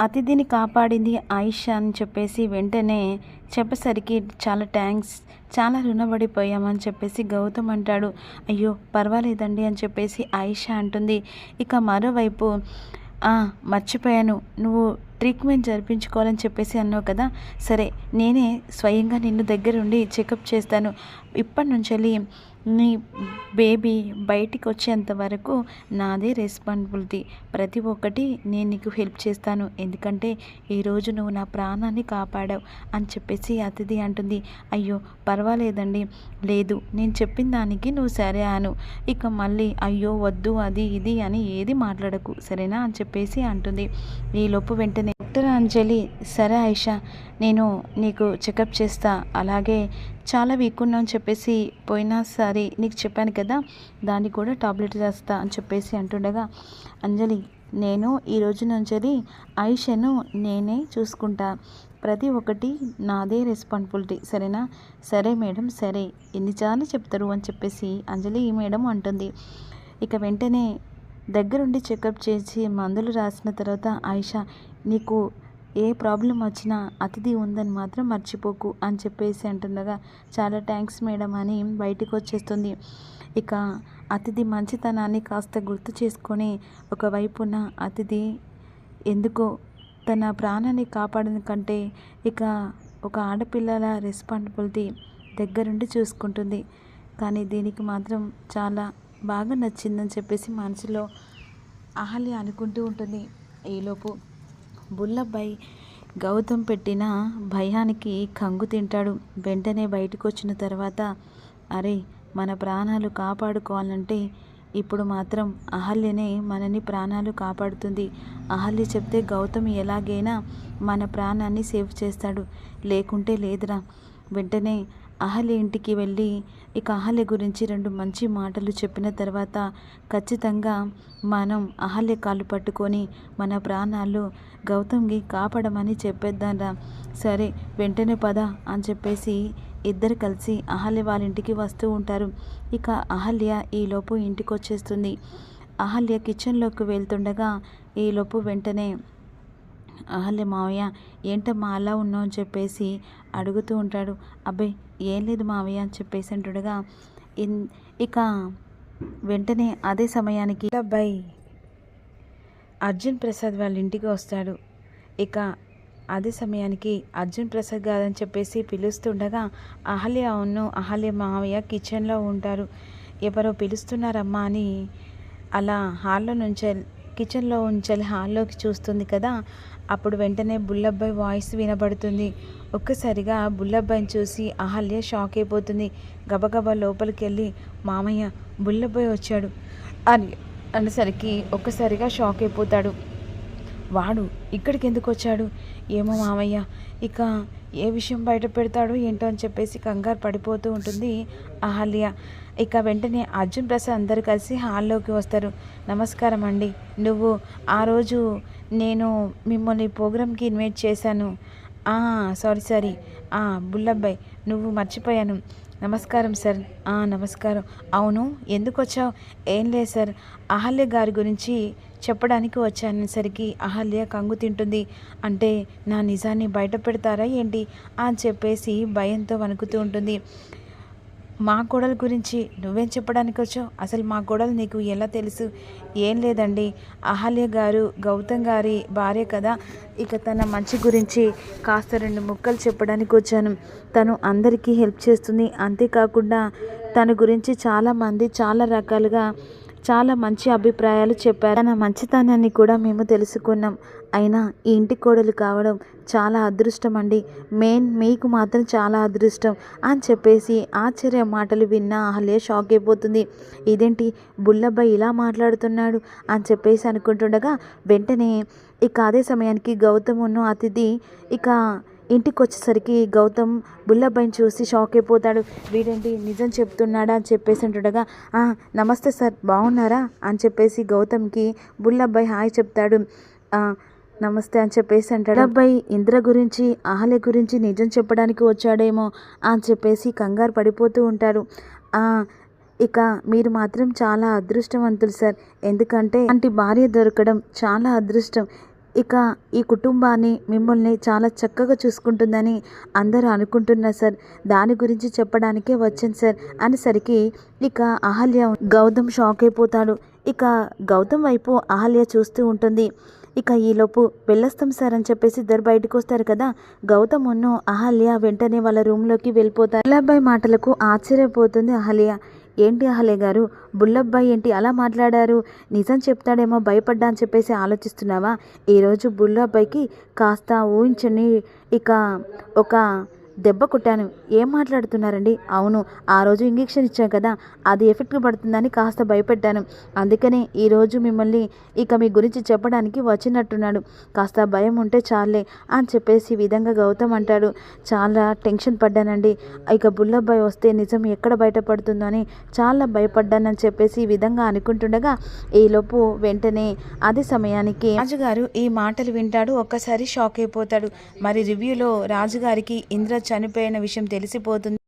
అతిథిని కాపాడింది ఆయిషా అని చెప్పేసి వెంటనే చెప్పేసరికి చాలా థ్యాంక్స్ చాలా రుణపడిపోయామని చెప్పేసి గౌతమ్ అంటాడు. అయ్యో పర్వాలేదండి అని చెప్పేసి ఆయిషా అంటుంది. ఇక మరోవైపు మర్చిపోయాను. నువ్వు ట్రీట్మెంట్ జరిపించుకోవాలని చెప్పేసి అన్నావు కదా? సరే నేనే స్వయంగా నిన్ను దగ్గరుండి చెకప్ చేస్తాను. ఇప్పటి నుంచి నీ బేబీ బయటికి వచ్చేంత వరకు నాదే రెస్పాన్సిబిలిటీ. ప్రతి ఒక్కటి నేను నీకు హెల్ప్ చేస్తాను. ఎందుకంటే ఈరోజు నువ్వు నా ప్రాణాన్ని కాపాడావు అని చెప్పేసి అతిథి అంటుంది. అయ్యో పర్వాలేదండి. లేదు నేను చెప్పిన దానికి నువ్వు సరే అను. ఇక మళ్ళీ అయ్యో వద్దు అది ఇది అని ఏది మాట్లాడకు. సరేనా అని చెప్పేసి అంటుంది. ఈలోపు వెంటనే డాక్టర్ అంజలి సరే ఆయిషా నేను నీకు చెకప్ చేస్తా. అలాగే చాలా వీక్ ఉన్నావు అని చెప్పేసి పోయినసారి నీకు చెప్పాను కదా దాన్ని కూడా టాబ్లెట్ చేస్తా అని చెప్పేసి అంటుండగా అంజలి నేను ఈ రోజు నుంచి ఆయిషను నేనే చూసుకుంటా. ప్రతి ఒక్కటి నాదే రెస్పాన్సిబిలిటీ సరేనా? సరే మేడం సరే. ఎన్నిసార్లు చెప్తారు అని చెప్పేసి అంజలి మేడం అంటుంది. ఇక వెంటనే దగ్గరుండి చెకప్ చేసి మందులు రాసిన తర్వాత ఆయిషా నీకు ఏ ప్రాబ్లం వచ్చినా అతిథి ఉందని మాత్రం మర్చిపోకు అని చెప్పేసి అంటుండగా చాలా థ్యాంక్స్ మేడం అని బయటకు వచ్చేస్తుంది. ఇక అతిథి మంచితనాన్ని కాస్త గుర్తు చేసుకొని ఒకవైపున అతిథి ఎందుకో తన ప్రాణాన్ని కాపాడిన కంటే ఇక ఒక ఆడపిల్లల రెస్పాన్సిబిలిటీ దగ్గరుండి చూసుకుంటుంది. కానీ దీనికి మాత్రం చాలా బాగా నచ్చిందని చెప్పేసి మనసులో అహల్య అనుకుంటూ ఉంటుంది. ఈలోపు బుల్లబ్బాయి గౌతమ్ పెట్టిన భయానికి కంగు తింటాడు. వెంటనే బయటకు వచ్చిన తర్వాత అరే మన ప్రాణాలు కాపాడుకోవాలంటే ఇప్పుడు మాత్రం అహల్యనే మనని ప్రాణాలు కాపాడుతుంది. అహల్య చెప్తే గౌతమ్ ఎలాగైనా మన ప్రాణాన్ని సేవ్ చేస్తాడు. లేకుంటే లేదురా. వెంటనే అహల్య ఇంటికి వెళ్ళి ఇక అహల్య గురించి రెండు మంచి మాటలు చెప్పిన తర్వాత ఖచ్చితంగా మనం అహల్య కాళ్ళు పట్టుకొని మన ప్రాణాలు గౌతమ్కి కాపాడమని చెప్పేద్దాంరా సరే వెంటనే పద అని చెప్పేసి ఇద్దరు కలిసి అహల్య వాళ్ళ ఇంటికి వస్తూ ఉంటారు. ఇక అహల్య ఈలోపు ఇంటికి వచ్చేస్తుంది అహల్య కిచెన్లోకి వెళ్తుండగా ఈలోపు వెంటనే అహల్య మావయ్య ఏంటమ్మా అలా ఉన్నావు అని చెప్పేసి అడుగుతూ ఉంటాడు. అబ్బాయి ఏం లేదు మావయ్య అని చెప్పేసి అంటుండగా ఇన్ ఇక వెంటనే అదే సమయానికి అబ్బాయి అర్జున్ ప్రసాద్ వాళ్ళ ఇంటికి వస్తాడు. ఇక అదే సమయానికి అర్జున్ ప్రసాద్ గారని చెప్పేసి పిలుస్తుండగా అహల్య అవును అహల్య మావయ్య కిచెన్లో ఉంటారు. ఎవరో పిలుస్తున్నారమ్మా అని అలా హాల్లో నుంచి కిచెన్లో ఉంచాలి హాల్లోకి చూస్తుంది కదా అప్పుడు వెంటనే బుల్లబ్బాయి వాయిస్ వినబడుతుంది. ఒక్కసారిగా బుల్లబ్బాయిని చూసి అహల్య షాక్ అయిపోతుంది. గబగబా లోపలికి వెళ్ళి మామయ్య బుల్లబ్బాయి వచ్చాడు. అని అనేసరికి ఒక్కసారిగా షాక్ అయిపోతాడు. వాడు ఇక్కడికి ఎందుకు వచ్చాడు ఏమో మామయ్య ఇక ఏ విషయం బయట పెడతాడో ఏంటో అని చెప్పేసి కంగారు పడిపోతూ ఉంటుంది అహల్య. ఇక వెంటనే అర్జున్ ప్రసాద్ అందరూ కలిసి హాల్లోకి వస్తారు. నమస్కారం అండి. నువ్వు ఆ రోజు నేను మిమ్మల్ని ప్రోగ్రామ్కి ఇన్వైట్ చేశాను. Sorry sorry. బుల్లబ్బాయ్ నువ్వు మర్చిపోయాను. నమస్కారం సార్. నమస్కారం. అవును ఎందుకు వచ్చావు ఏం లేదు సార్. అహల్య గారి గురించి చెప్పడానికి వచ్చానేసరికి అహల్య కంగు తింటుంది. అంటే నా నిజాన్ని బయట పెడతారా ఏంటి? అని చెప్పేసి భయంతో వణుకుతూ ఉంటుంది. మా గొడవల గురించి నువ్వేం చెప్పడానికి వచ్చావు? అసలు మా గొడవలు నీకు ఎలా తెలుసు? ఏం లేదండి. అహల్య గారు గౌతమ్ గారి భార్య కదా. ఇక తన మంచి గురించి కాస్త రెండు ముక్కలు చెప్పడానికి వచ్చాను. తను అందరికీ హెల్ప్ చేస్తుంది. అంతేకాకుండా తన గురించి చాలామంది చాలా రకాలుగా చాలా మంచి అభిప్రాయాలు చెప్పారు. తన మంచితనాన్ని కూడా మేము తెలుసుకున్నాం. అయినా ఈ ఇంటి కోడలు కావడం చాలా అదృష్టం అండి. మెయిన్ మీకు మాత్రం చాలా అదృష్టం అని చెప్పేసి ఆశ్చర్య మాటలు విన్న అహల్య షాక్ అయిపోతుంది. ఇదేంటి? బుల్లబ్బాయి ఇలా మాట్లాడుతున్నాడు అని చెప్పేసి అనుకుంటుండగా వెంటనే ఇక అదే సమయానికి గౌతమును అతిథి ఇక ఇంటికి వచ్చేసరికి గౌతమ్ బుల్లబ్బాయిని చూసి షాక్ అయిపోతాడు. వీడేంటి నిజం చెప్తున్నాడా? అని చెప్పేసి అంటుండగా "ఆ, నమస్తే సార్ బాగున్నారా? అని చెప్పేసి గౌతమ్కి బుల్లబ్బాయి హాయ్ చెప్తాడు. నమస్తే అని చెప్పేసి అంటాడు. అబ్బాయి ఇంద్ర గురించి ఆహ్లే గురించి నిజం చెప్పడానికి వచ్చాడేమో అని చెప్పేసి కంగారు పడిపోతూ ఉంటారు. ఇక మీరు మాత్రం చాలా అదృష్టవంతులు సార్. ఎందుకంటే అంటే భార్య దొరకడం చాలా అదృష్టం. ఇక ఈ కుటుంబాన్ని మిమ్మల్ని చాలా చక్కగా చూసుకుంటుందని అందరూ అనుకుంటున్నారు సార్. దాని గురించి చెప్పడానికే వచ్చాను సార్ అనేసరికి ఇక అహల్య గౌతమ్ షాక్ అయిపోతాడు. ఇక గౌతమ్ వైపు అహల్య చూస్తూ ఉంటుంది. ఇక ఈలోపు వెళ్ళొస్తాం సార్ అని చెప్పేసి ఇద్దరు బయటకు వస్తారు కదా. గౌతమ్ అహల్య వెంటనే వాళ్ళ రూమ్లోకి వెళ్ళిపోతారు. బుల్లబ్బాయి మాటలకు ఆశ్చర్యపోతుంది అహల్య. ఏంటి అహలే గారు? బుల్లబ్బాయి ఏంటి? అలా మాట్లాడారు. నిజం చెప్తాడేమో భయపడ్డా అని చెప్పేసి ఆలోచిస్తున్నావా? ఈరోజు బుల్లబ్బాయికి కాస్త ఊహించని ఇక ఒక దెబ్బ కొట్టాను. ఏం మాట్లాడుతున్నారండి? అవును ఆ రోజు ఇంజెక్షన్ ఇచ్చాం కదా అది ఎఫెక్ట్ పడుతుందని కాస్త భయపెట్టాను. అందుకనే ఈరోజు మిమ్మల్ని ఇక మీ గురించి చెప్పడానికి వచ్చినట్టున్నాడు. కాస్త భయం ఉంటే చాలే అని చెప్పేసి ఈ విధంగా గౌతమ్ అంటాడు. చాలా టెన్షన్ పడ్డానండి. ఇక బుల్లబ్బాయి వస్తే నిజం ఎక్కడ బయటపడుతుందో అని చాలా భయపడ్డానని చెప్పేసి ఈ విధంగా అనుకుంటుండగా ఈలోపు వెంటనే అదే సమయానికి రాజుగారు ఈ మాటలు వింటాడు. ఒక్కసారి షాక్ అయిపోతాడు. మరి రివ్యూలో రాజుగారికి ఇంద్ర చనిపోయిన విషయం తెలిసిపోతుంది.